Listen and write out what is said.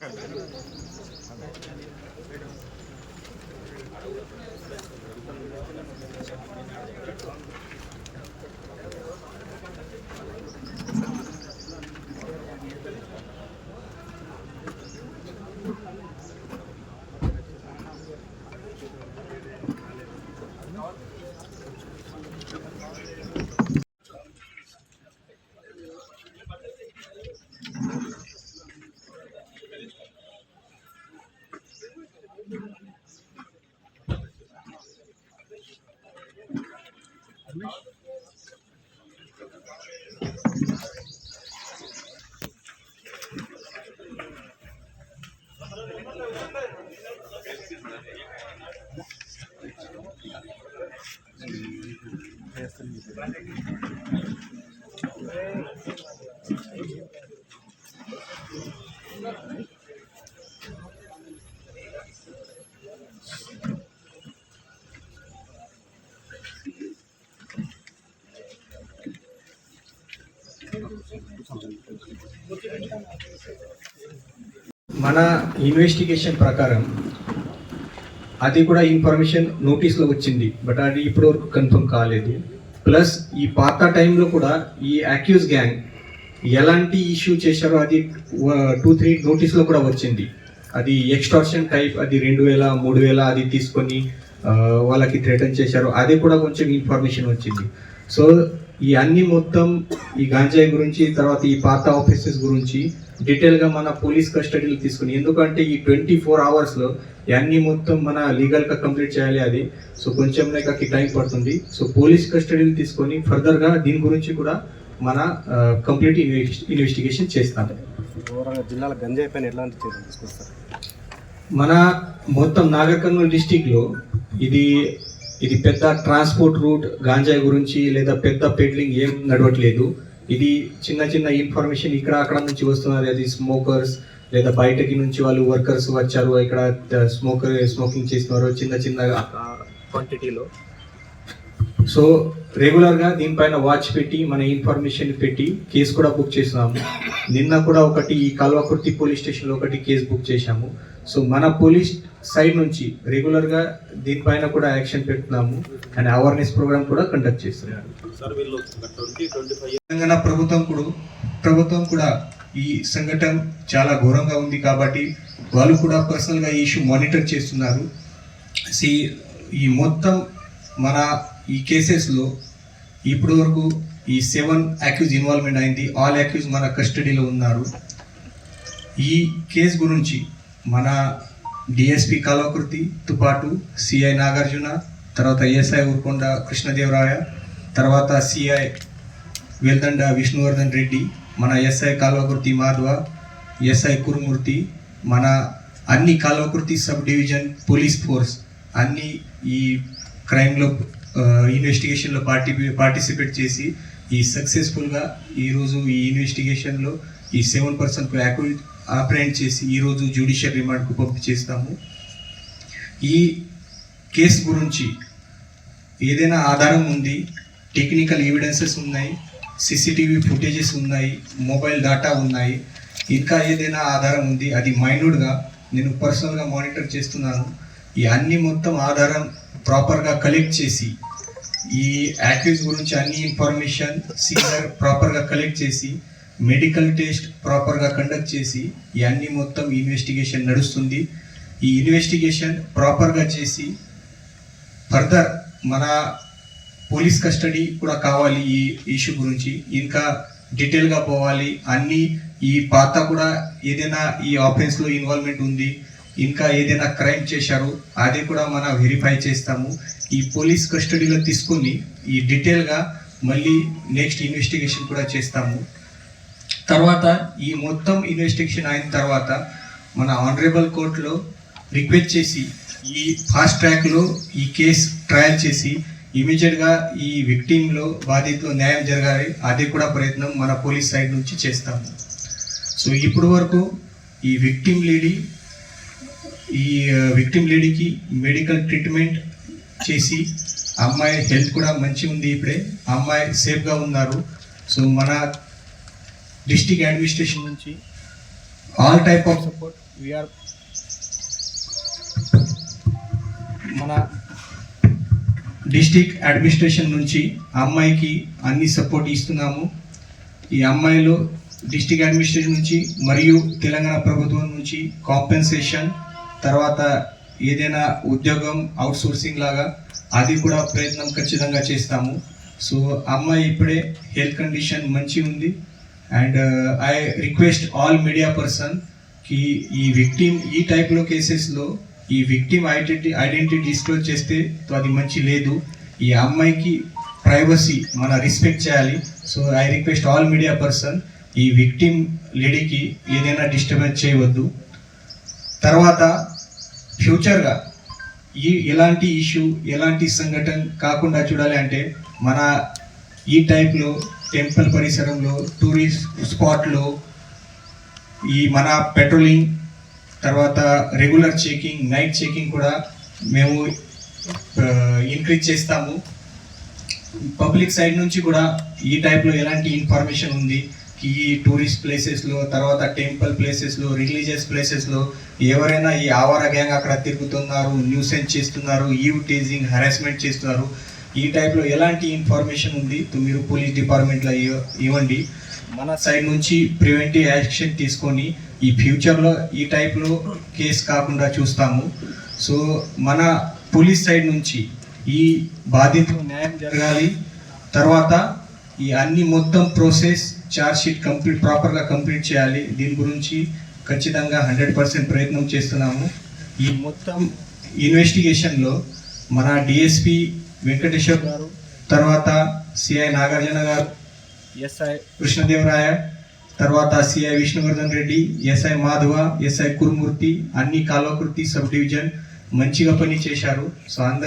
అడుగు మన ఇన్వెస్టిగేషన్ ప్రకారం అది కూడా ఇన్ఫర్మేషన్ నోటీస్లో వచ్చింది బట్ అది ఇప్పటివరకు కన్ఫర్మ్ కాలేదు. ప్లస్ ఈ పాత టైంలో కూడా ఈ అక్యూజ్ గ్యాంగ్ ఎలాంటి ఇష్యూ చేశారో అది టూ త్రీ నోటీస్లో కూడా వచ్చింది. అది ఎక్స్టార్షన్ టైప్ అది రెండు వేల మూడు వేల అది తీసుకొని వాళ్ళకి థ్రెటన్ చేశారు. అది కూడా కొంచెం ఇన్ఫర్మేషన్ వచ్చింది. సో ఈ అన్ని మొత్తం ఈ గాంజాయి గురించి తర్వాత ఈ పాత ఆఫీసెస్ గురించి డీటెయిల్గా మన పోలీస్ కస్టడీలో తీసుకుని ఎందుకంటే ఈ ట్వంటీ ఫోర్ అవర్స్లో ఈ అన్ని మొత్తం మన లీగల్గా కంప్లీట్ చేయాలి అది. సో కొంచెం లైక్ టైం పడుతుంది. సో పోలీస్ కస్టడీలు తీసుకొని ఫర్దర్గా దీని గురించి కూడా మన కంప్లీట్ ఇన్వెస్టిగేషన్ జిల్లాల గంజాయి పైన ఎలాంటి చర్యలు తీసుకొస్తారు? మన మొత్తం నాగర్ కర్నూలు డిస్టిక్లో ఇది ఇది పెద్ద ట్రాన్స్పోర్ట్ రూట్ గాంజాయి గురించి లేదా పెద్ద పెడ్లింగ్ ఏం నడవట్లేదు. ఇది చిన్న చిన్న ఇన్ఫర్మేషన్ ఇక్కడ అక్కడ నుంచి వస్తున్నది. అది స్మోకర్స్ లేదా బయటకి నుంచి వాళ్ళు వర్కర్స్ వచ్చారు. ఇక్కడ స్మోకర్ స్మోకింగ్ చేస్తున్నారు చిన్న చిన్న క్వాంటిటీలో సో రెగ్యులర్గా దీనిపైన వాచ్ పెట్టి మన ఇన్ఫర్మేషన్ పెట్టి కేసు కూడా బుక్ చేస్తున్నాము. నిన్న కూడా ఒకటి ఈ కల్వకుర్తి పోలీస్ స్టేషన్లో ఒకటి కేసు బుక్ చేశాము. సో మన పోలీస్ సైడ్ నుంచి రెగ్యులర్గా దీనిపైన కూడా యాక్షన్ పెడుతున్నాము. అండ్ అవేర్నెస్ ప్రోగ్రామ్ కూడా కండక్ట్ చేస్తున్నారు. తెలంగాణ ప్రభుత్వం కూడా ప్రభుత్వం కూడా ఈ సంఘటన చాలా ఘోరంగా ఉంది కాబట్టి వాళ్ళు కూడా పర్సనల్గా ఈ ఇష్యూ మానిటర్ చేస్తున్నారు. సి ఈ మొత్తం మన ఈ కేసెస్లో ఇప్పటి వరకు ఈ సెవెన్ అక్యూజ్ ఇన్వాల్వ్మెంట్ అయింది. ఆల్ అక్యూజ్ మన కస్టడీలో ఉన్నారు. ఈ కేసు గురించి మన డిఎస్పి కళాకృతితో పాటు సిఐ నాగార్జున తర్వాత ఎస్ఐ ఊరుకొండ కృష్ణదేవరాయ తర్వాత సిఐ వెల్దండ విష్ణువర్ధన్ రెడ్డి మన ఎస్ఐ కాల్వకుర్తి మాధవ ఎస్ఐ కురుమూర్తి మన అన్ని Kalwakurthy sub division police force అన్ని ఈ క్రైమ్లో ఇన్వెస్టిగేషన్లో పార్టి పార్టిసిపేట్ చేసి ఈ సక్సెస్ఫుల్గా ఈరోజు ఈ ఇన్వెస్టిగేషన్లో ఈ సెవెన్ పర్సెంట్ యాక్యురేట్ ఆపరేట్ చేసి ఈరోజు జ్యుడిషియల్ రిమాండ్కు పంపి చేస్తాము ఈ కేసు గురించి ఏదైనా ఆధారం ఉంది టెక్నికల్ ఎవిడెన్సెస్ ఉన్నాయి సీసీటీవీ ఫుటేజెస్ ఉన్నాయి మొబైల్ డేటా ఉన్నాయి. ఇంకా ఏదైనా ఆధారం ఉంది అది మైన్యూట్గా నేను పర్సనల్గా మానిటర్ చేస్తున్నాను. ఈ అన్ని మొత్తం ఆధారం ప్రాపర్గా కలెక్ట్ చేసి ఈ యాక్టివ్స్ గురించి అన్ని ఇన్ఫర్మేషన్ సీనియర్ ప్రాపర్గా కలెక్ట్ చేసి మెడికల్ టెస్ట్ ప్రాపర్గా కండక్ట్ చేసి ఈ అన్ని మొత్తం ఇన్వెస్టిగేషన్ నడుస్తుంది. ఈ ఇన్వెస్టిగేషన్ ప్రాపర్గా చేసి ఫర్దర్ మన పోలీస్ కస్టడీ కూడా కావాలి ఈ ఇష్యూ గురించి. ఇంకా డీటెయిల్గా పోవాలి. అన్ని ఈ పాత కూడా ఏదైనా ఈ ఆఫెన్స్లో ఇన్వాల్వ్మెంట్ ఉంది. ఇంకా ఏదైనా క్రైమ్ చేశారు అది కూడా మనం వెరిఫై చేస్తాము. ఈ పోలీస్ కస్టడీలో తీసుకుని ఈ డీటెయిల్గా మళ్ళీ నెక్స్ట్ ఇన్వెస్టిగేషన్ కూడా చేస్తాము. తర్వాత ఈ మొత్తం ఇన్వెస్టిగేషన్ అయిన తర్వాత మన ఆనరేబుల్ కోర్టులో రిక్వెస్ట్ చేసి ఈ ఫాస్ట్ ట్రాక్లో ఈ కేసు ట్రయల్ చేసి ఇమీడియట్గా ఈ విక్టిమ్లో బాధితులు న్యాయం జరగాలి. అది కూడా ప్రయత్నం మన పోలీస్ సైడ్ నుంచి చేస్తాము. సో ఇప్పటి వరకు ఈ విక్టిమ్ లేడీ ఈ విక్టిమ్ లేడీకి మెడికల్ ట్రీట్మెంట్ చేసి అమ్మాయి హెల్త్ కూడా మంచి ఉంది ఇప్పుడే. అమ్మాయి సేఫ్గా ఉన్నారు. సో మన డిస్టిక్ అడ్మినిస్ట్రేషన్ నుంచి all type of support we are district administration నుంచి అమ్మాయికి అన్ని సపోర్ట్ ఇస్తున్నాము. ఈ అమ్మాయిలు డిస్టిక్ అడ్మినిస్ట్రేషన్ నుంచి మరియు తెలంగాణ ప్రభుత్వం నుంచి కాంపెన్సేషన్ తర్వాత ఏదైనా ఉద్యోగం అవుట్సోర్సింగ్ లాగా అది కూడా ప్రయత్నం ఖచ్చితంగా చేస్తాము. సో అమ్మాయి ఇప్పుడే హెల్త్ కండిషన్ మంచి ఉంది. And I request all media పర్సన్కి ఈ విక్టిమ్ ఈ టైప్లో కేసెస్లో ఈ విక్టిమ్ ఐడెంటి ఐడెంటిటీ డిస్క్లోజ్ చేస్తే అది మంచి లేదు. ఈ అమ్మాయికి ప్రైవసీ మన రెస్పెక్ట్ చేయాలి. So I request all media person ఈ విక్టిమ్ లేడీకి ఏదైనా డిస్టర్బెన్స్ చేయవద్దు. తర్వాత ఫ్యూచర్గా ఈ ఎలాంటి ఇష్యూ ఎలాంటి సంఘటన కాకుండా చూడాలి అంటే మన ఈ టైప్లో టెంపుల్ పరిసరంలో టూరిస్ట్ స్పాట్లో ఈ మన పెట్రోలింగ్ తర్వాత రెగ్యులర్ చెకింగ్ నైట్ చెకింగ్ కూడా మేము ఇంక్రీజ్ చేస్తాము. పబ్లిక్ సైడ్ నుంచి కూడా ఈ టైప్లో ఎలాంటి ఇన్ఫర్మేషన్ ఉంది? ఈ టూరిస్ట్ ప్లేసెస్లో తర్వాత టెంపుల్ ప్లేసెస్లో రిలీజియస్ ప్లేసెస్లో ఎవరైనా ఈ ఆవార గ్యాంగ్ అక్కడ తిరుగుతున్నారు న్యూసెన్స్ చేస్తున్నారు ఈవ్ టేజింగ్ హరాస్మెంట్ చేస్తున్నారు ఈ టైప్లో ఎలాంటి ఇన్ఫర్మేషన్ ఉంది? మీరు పోలీస్ డిపార్ట్మెంట్లో ఇవ్వ- ఇవ్వండి. మన సైడ్ నుంచి ప్రివెంటివ్ యాక్షన్ తీసుకొని ఈ ఫ్యూచర్లో ఈ టైప్లో కేసు కాకుండా చూస్తాము. సో మన పోలీస్ సైడ్ నుంచి ఈ బాధితులు న్యాయం జరగాలి. తర్వాత ఈ అన్ని మొత్తం ప్రాసెస్ చార్జ్ షీట్ కంప్లీట్ ప్రాపర్గా కంప్లీట్ చేయాలి. దీని గురించి ఖచ్చితంగా హండ్రెడ్ పర్సెంట్ ప్రయత్నం చేస్తున్నాము. ఈ మొత్తం ఇన్వెస్టిగేషన్లో మన డిఎస్పి వెంకటేశ్వర్ గారు తర్వాత సిఐ నాగార్జున గారు ఎస్ఐ కృష్ణదేవరాయ తర్వాత CI Vishnuvardhan Reddy SI Madhava SI Kurumurthy అన్ని కాలకృతి సబ్ డివిజన్ మంచిగా పని చేశారు సో అందరు